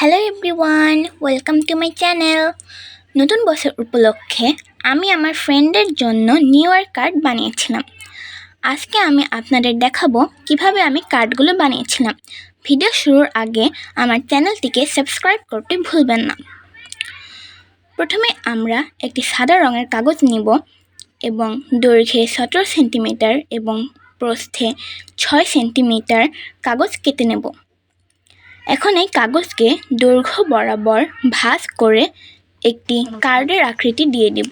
Hello everyone welcome to my channel নতুন বছর উপলক্ষে আমি আমার ফ্রেন্ডের জন্য নিউ ইয়ার কার্ড বানিয়েছিলাম। আজকে আমি আপনাদের দেখাবো কীভাবে আমি কার্ডগুলো বানিয়েছিলাম। ভিডিও শুরুর আগে আমার চ্যানেলটিকে সাবস্ক্রাইব করতে ভুলবেন না। প্রথমে আমরা একটি সাদা রঙের কাগজ নিব এবং দৈর্ঘ্যে সতেরো সেন্টিমিটার এবং প্রস্থে ছয় সেন্টিমিটার কাগজ কেটে নেব। এখন এই কাগজকে দৈর্ঘ্য বরাবর ভাঁজ করে একটি কার্ডের আকৃতি দিয়ে দিব।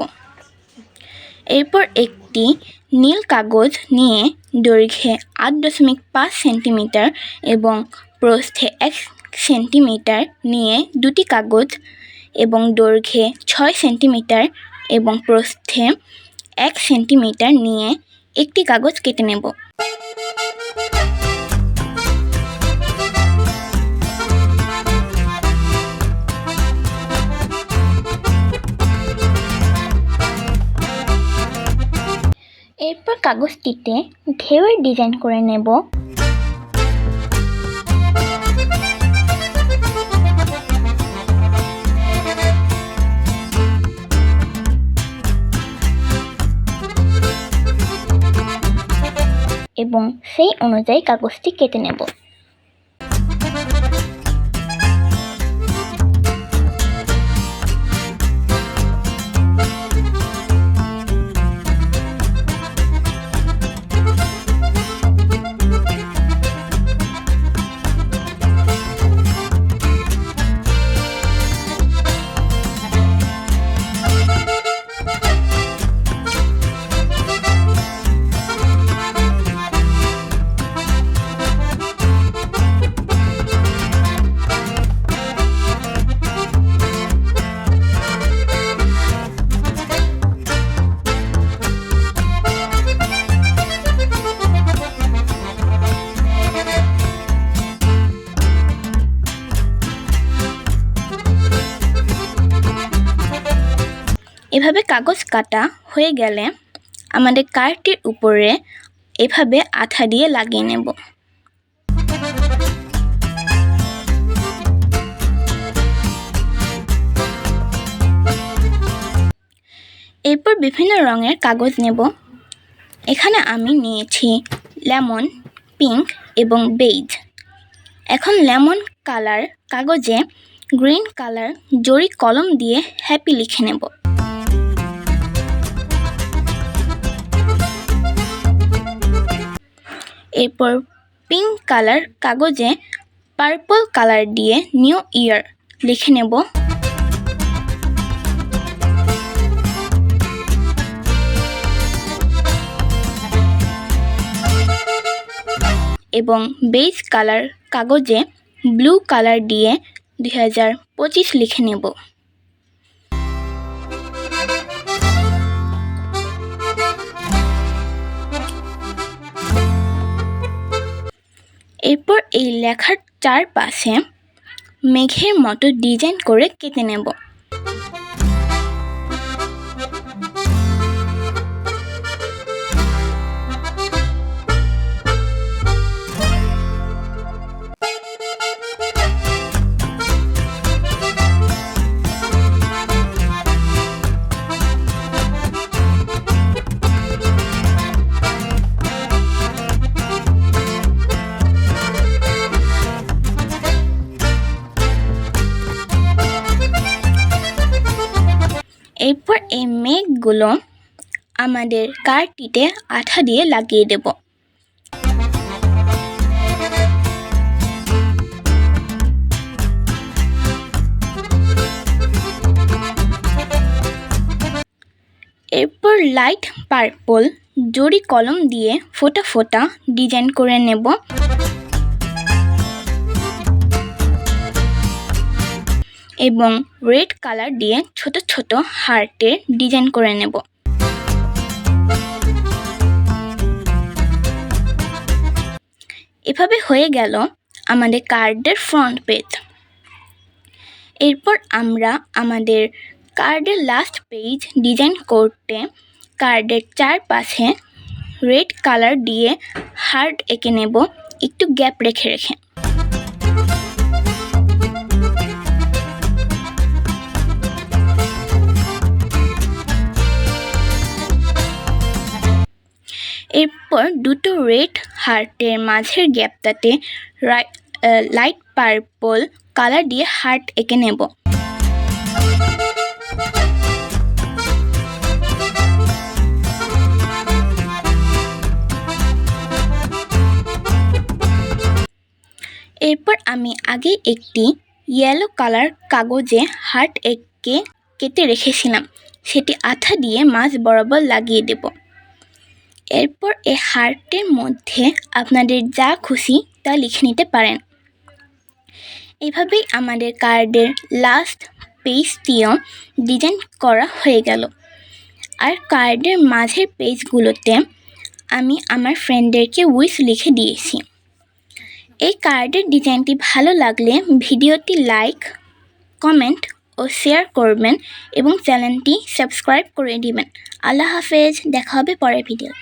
এরপর একটি নীল কাগজ নিয়ে দৈর্ঘ্যে আট দশমিক পাঁচ সেন্টিমিটার এবং প্রস্থে এক সেন্টিমিটার নিয়ে দুটি কাগজ এবং দৈর্ঘ্যে ছয় সেন্টিমিটার এবং প্রস্থে এক সেন্টিমিটার নিয়ে একটি কাগজ কেটে নেব। কাগজটিতে ঢেউয়ের ডিজাইন করে নেব। এবং সেই অনুযায়ী কাগজটি কেটে নেব। এভাবে কাগজ কাটা হয়ে গেলে আমাদের কার্ডটির উপরে এভাবে আঠা দিয়ে লাগিয়ে নেব। এরপর বিভিন্ন রঙের কাগজ নেব। এখানে আমি নিয়েছি লেমন, পিঙ্ক এবং বেইজ। এখন লেমন কালার কাগজে গ্রিন কালার জরি কলম দিয়ে হ্যাপি লিখে নেব। এরপর পিঙ্ক কালার কাগজে পার্পল কালার দিয়ে নিউ ইয়ার লিখে নেব। এবং বেজ কালার কাগজে ব্লু কালার দিয়ে দুই হাজার পঁচিশ লিখে নেব। এরপর এই লেখার চারপাশে মেঘের মতো ডিজাইন করে কেটে নেব। এরপর এই মেঘগুলো আমাদের কার্ডটিতে আঠা দিয়ে লাগিয়ে দেব। এরপর লাইট পার্পল জরি কলম দিয়ে ফোটা ফোটা ডিজাইন করে নেব। এবং রেড কালার দিয়ে ছোট ছোট হার্টের ডিজাইন করে নেব। এভাবে হয়ে গেল আমাদের কার্ডের ফ্রন্ট পেজ এরপর আমরা আমাদের কার্ডের লাস্ট পেজ ডিজাইন করতে কার্ডের চারপাশে রেড কালার দিয়ে হার্ট এঁকে নেব। একটু গ্যাপ রেখে রেখে। দুটো রেড হার্টের মাঝের গ্যাপটাতে লাইট পার্পল কালার দিয়ে হার্ট এঁকে নেব। এরপর আমি আগে একটি ইয়েলো কালার কাগজে হার্ট এঁকে কেটে রেখেছিলাম। সেটি আঠা দিয়ে মাছ বরাবর লাগিয়ে দেব। এরপর এই হার্টের মধ্যে আপনাদের যা খুশি তা লিখে নিতে পারেন। এভাবেই আমাদের কার্ডের লাস্ট পেজটিও ডিজাইন করা হয়ে গেল। আর কার্ডের মাঝের পেজগুলোতে আমি আমার ফ্রেন্ডদেরকে উইশ লিখে দিয়েছি। এই কার্ডের ডিজাইনটি ভালো লাগলে ভিডিওটি লাইক কমেন্ট ও শেয়ার করবেন এবং চ্যানেলটি সাবস্ক্রাইব করে দিবেন। আল্লাহ হাফেজ, দেখা হবে পরের ভিডিওতে